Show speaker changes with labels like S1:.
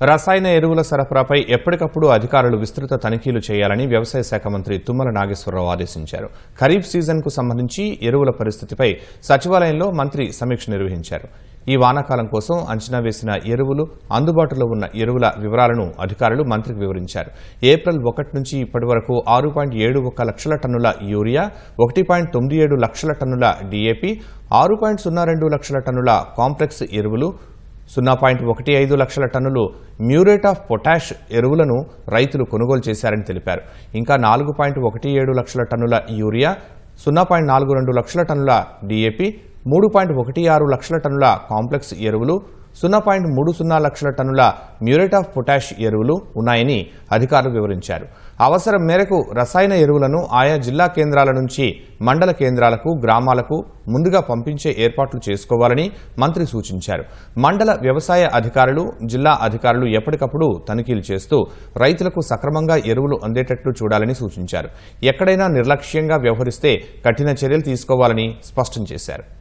S1: రసాయన ఎరువుల సరఫరాపై ఎప్పటికప్పుడు అధికారులు విస్తృత తనిఖీలు చేయాలని వ్యవసాయ శాఖ మంత్రి తుమ్మల నాగేశ్వరరావు ఆదేశించారు. ఖరీఫ్ సీజన్కు సంబంధించి ఎరువుల పరిస్థితిపై సచివాలయంలో మంత్రి సమీక్ష నిర్వహించారు. ఈ వానాకాలం కోసం అంచనా వేసిన ఎరువులు అందుబాటులో ఉన్న ఎరువుల వివరాలను అధికారులు మంత్రికి వివరించారు. ఏప్రిల్ ఒకటి నుంచి ఇప్పటి వరకు ఆరు పాయింట్ ఏడు ఒక లక్షల టన్నుల యూరియా ఒకటి పాయింట్ తొమ్మిది ఏడు లక్షల టన్నుల డీఏపీ ఆరు పాయింట్ సున్నా రెండు లక్షల టన్నుల కాంప్లెక్స్ ఎరువులు సున్నా పాయింట్ ఒకటి ఐదు లక్షల టన్నులు మ్యూరేట్ ఆఫ్ పొటాష్ ఎరువులను రైతులు కొనుగోలు చేశారని తెలిపారు. ఇంకా నాలుగు పాయింట్ ఒకటి ఏడు లక్షల టన్నుల యూరియా సున్నా పాయింట్ నాలుగు రెండు లక్షల టన్నుల డీఏపీ మూడు పాయింట్ ఒకటి ఆరు లక్షల టన్నుల కాంప్లెక్స్ ఎరువులు సున్నా పాయింట్ మూడు సున్నా లక్షల టన్నుల మ్యూరేట్ ఆఫ్ పొటాష్ ఎరువులు ఉన్నాయని అధికారులు వివరించారు. అవసరం మేరకు రసాయన ఎరువులను ఆయా జిల్లా కేంద్రాల నుంచి మండల కేంద్రాలకు గ్రామాలకు ముందుగా పంపించే ఏర్పాట్లు చేసుకోవాలని మంత్రి సూచించారు. మండల వ్యవసాయ అధికారులు జిల్లా అధికారులు ఎప్పటికప్పుడు తనిఖీలు చేస్తూ రైతులకు సక్రమంగా ఎరువులు అందేటట్లు చూడాలని సూచించారు. ఎక్కడైనా నిర్లక్ష్యంగా వ్యవహరిస్తే కఠిన చర్యలు తీసుకోవాలని స్పష్టం చేశారు.